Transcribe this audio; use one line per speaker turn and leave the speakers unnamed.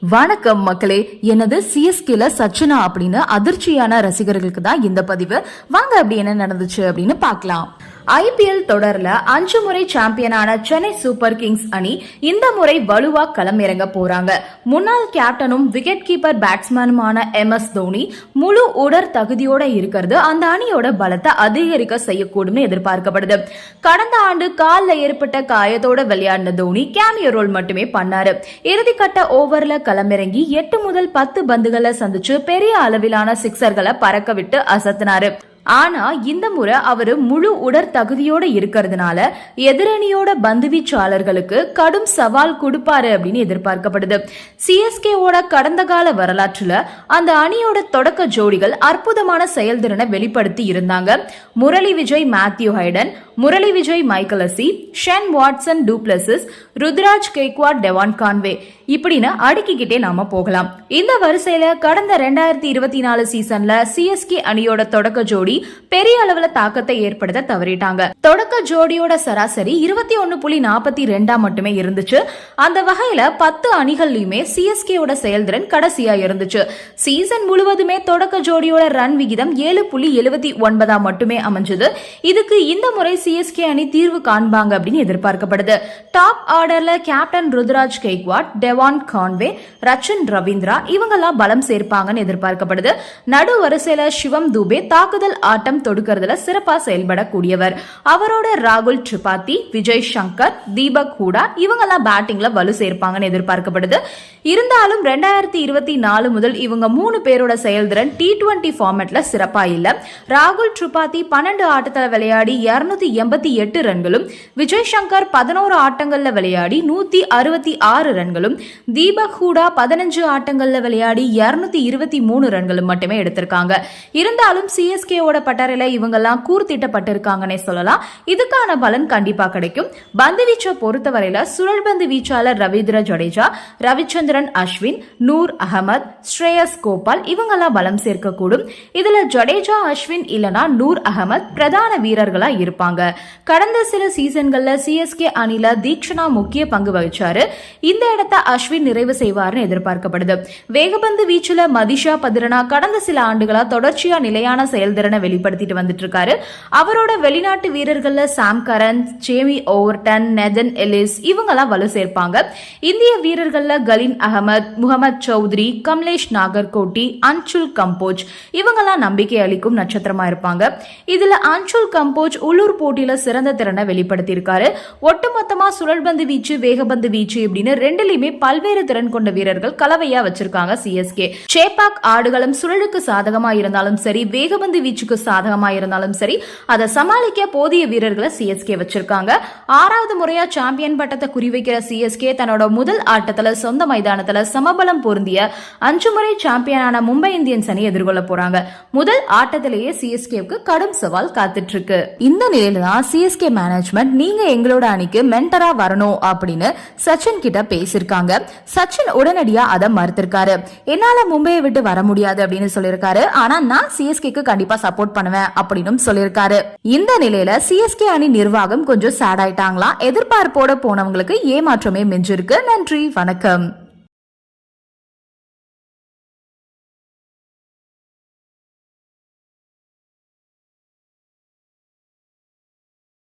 வணக்கம் மக்களே. எனது சிஎஸ்கேல சச்சினா அப்படின்னு அதிர்ச்சியான ரசிகர்களுக்கு தான் இந்த பதிவு. வாங்க அப்படி என்ன நடந்துச்சு அப்படின்னு பார்க்கலாம். ஐபிஎல் தொடர்ல அஞ்சு முறை சாம்பியனான சென்னை சூப்பர் கிங்ஸ் அணி இந்த முறை வலுவா களமிறங்க போறாங்க. முன்னாள் கேப்டனும் விக்கெட் கீப்பர் பேட்ஸ்மேனுமான எம் எஸ் தோனி முழு உடற் தகுதியோட இருக்கிறது. அந்த அணியோட பலத்தை அதிகரிக்க செய்யக்கூடும்னு எதிர்பார்க்கப்படுது. கடந்த ஆண்டு காலில் ஏற்பட்ட காயத்தோட விளையாடின தோனி கேமியோ ரோல் மட்டுமே பண்ணாரு. இறுதிக்கட்ட ஓவர்ல களமிறங்கி எட்டு முதல் பத்து பந்துகளை சந்திச்சு பெரிய அளவிலான சிக்சர்களை பறக்க விட்டு அசத்தினாரு. ஆனா இந்த முறை அவரு முழு உடற் தகுதியோட இருக்கிறதுனால எதிரணியோட பந்துவீச்சாளர்களுக்கு கடும் சவால் கொடுப்பாரு அப்படின்னு எதிர்பார்க்கப்படுது. சிஎஸ்கேவோட கடந்த கால வரலாற்றுல அந்த அணியோட தொடக்க ஜோடிகள் அற்புதமான செயல்திறனை வெளிப்படுத்தி இருந்தாங்க. Murali Vijay Matthew Hayden Murali Vijay Mike Hussey Shane Watson du Plessis Ruturaj Gaikwad Devon Conway. இப்படின்னு அடுக்கிக்கிட்டே நாம போகலாம். இந்த வரிசையில கடந்த ரெண்டாயிரத்தி இருபத்தி நாலு சீசன்ல சிஎஸ்கே அணியோட தொடக்க ஜோடி பெரிய அளவுல தாக்கத்தை ஏற்படுத்த தவறிட்டாங்க. தொடக்க ஜோடியோட சராசரி இருபத்தி ஒன்னு புள்ளி நாற்பத்தி ரெண்டா மட்டுமே இருந்துச்சு. அந்த வகையில பத்து அணிகள்லயுமே சிஎஸ்கேயோட செயல்திறன் கடைசியா இருந்துச்சு. சீசன் முழுவதுமே தொடக்க ஜோடியோட ரன் விகிதம் ஏழு புள்ளி எழுபத்தி ஒன்பதா மட்டுமே அமைஞ்சது. இதுக்கு இந்த முறை சிஎஸ்கே அணி தீர்வு காண்பாங்க அப்படின்னு எதிர்பார்க்கப்படுது. டாப் ஆர்டர்ல captain Ruturaj Gaikwad Devon Conway Rachin Ravindra இவங்கெல்லாம் பலம் சேர்ப்பாங்கன்னு எதிர்பார்க்கப்படுது. நடு வரிசையில சிவம் தூபே தாக்குதல் ஆட்டம் தொடுக்கிறதுல சிறப்பா செயல்படக்கூடியவர். அவரோட ராகுல் திரிபாதி விஜய் சங்கர் தீபக் ஹூடா இவங்கெல்லாம் பேட்டிங்ல வலு சேர்ப்பாங்கன்னு எதிர்பார்க்கப்படுது. இருந்தாலும் ரெண்டாயிரத்தி இருபத்தி நாலு முதல் இவங்க மூணு பேரோட செயல்திறன் டி டுவெண்டி ஃபார்மேட்ல சிறப்பா இல்ல ராகுல் திரிபாதி பன்னெண்டு ஆட்டத்தில் விளையாடி இருநூத்தி எண்பத்தி எட்டு ரன்களும் விஜய் சங்கர் பதினோரு ஆட்டங்கள்ல விளையாடி நூத்தி அறுபத்தி ஆறு ரன்களும் தீபக் ஹூடா பதினஞ்சு ஆட்டங்கள்ல விளையாடி இருநூத்தி இருபத்தி மூணு ரன்களும் மட்டுமே எடுத்திருக்காங்க. இருந்தாலும் சிஎஸ்கேவோட பட்டறையில இவங்கெல்லாம் கூர்த்திட்டப்பட்டிருக்காங்கன்னே சொல்லலாம். இதுக்கான பலன் கண்டிப்பா கிடைக்கும். பந்து வீச்சை பொறுத்தவரையில சுழல்பந்து வீச்சாளர் ரவீந்திர ஜடேஜா ரவிச்சந்திரன் அஸ்வின் நூர் அகமது ஸ்ரேயஸ் கோபால் இவங்கெல்லாம் பலம் சேர்க்கக்கூடும். இதுல ஜடேஜா அஸ்வின் இல்லனா நூர் அகமத் பிரதான வீரர்களா இருப்பாங்க. கடந்த சில சீசன்கள்ல சிஎஸ்கே அணில தீக்ஷனா முக்கிய பங்கு வகிச்சாரு. இந்த இடத்த அஸ்வின் நிறைவு செய்வார்னு எதிர்பார்க்கப்படுது. வேகபந்து வீச்சுல மதிஷா பதிரனா கடந்த சில ஆண்டுகளா தொடர்ச்சியா நிலையான செயல்திறனை வெளிப்படுத்திட்டு வந்துட்டு இருக்காரு. அவரோட வெளிநாட்டு வீரர் வீரர்கள்ல Sam Curran Jamie Overton Nathan Ellis இவங்கெல்லாம் வலு சேர்ப்பாங்க. இந்திய வீரர்கள்ல கலீன் அகமத் முகமது சௌத்ரி கமலேஷ் நாகர்கோட்டி அன்சுல் கம்போஜ் இவங்கெல்லாம் நம்பிக்கை அளிக்கும் நட்சத்திரமா இருப்பாங்க. இதுல அன்சுல் கம்போஜ் உள்ளூர் போட்டியில சிறந்த திறனை வெளிப்படுத்தியிருக்காரு. ஒட்டுமொத்தமா சுழல்பந்து வீச்சு வேகபந்து வீச்சு இப்படின்னு ரெண்டுலயுமே பல்வேறு திறன் கொண்ட வீரர்கள் கலவையா வச்சிருக்காங்க சிஎஸ்கே. சேப்பாக் ஆடுகளும் சுழலுக்கு சாதகமா இருந்தாலும் சரி வேகபந்து வீச்சுக்கு சாதகமா இருந்தாலும் சரி அதை சமாளிக்க போதிய வீரர்களை சிஎஸ்கே வச்சிருக்காங்க. ஆறாவது முறையா சாம்பியன் பட்டத்தை குறிவைக்கிற சிஎஸ்கே தன்னோட முதல் ஆட்டத்துல சொந்த மைதானத்துல சமபலம் பொருந்திய அஞ்சு முறை சாம்பியனான மும்பை இந்தியன்ஸ் அணி எதிர்கொள்ள போறாங்க. முதல் ஆட்டத்திலேயே சிஎஸ்கேவுக்கு கடும் சவால் காத்துட்டு இருக்கு இந்த நிலையில தான் சிஎஸ்கே மேனேஜ்மெண்ட் நீங்க எங்களோட அணிக்கு மென்டரா வரணும் அப்படின்னு சச்சின் கிட்ட பேசியிருக்காங்க. சச்சின் உடனடியா அதை மறுத்திருக்காரு. என்னால மும்பையை விட்டு வர முடியாது அப்படின்னு சொல்லியிருக்காரு. ஆனா நான் சிஎஸ்கேக்கு கண்டிப்பா சப்போர்ட் பண்ணுவேன் அப்படின்னு சொல்லியிருக்காரு. இந்த நிலையில சிஎஸ்கே அணி நிர்வாகம் கொஞ்சம் சேட் ஆயிட்டாங்களா? எதிர்பார்ப்போட போனவங்களுக்கு ஏமாற்றமே மிஞ்சிருக்கு. நன்றி வணக்கம்.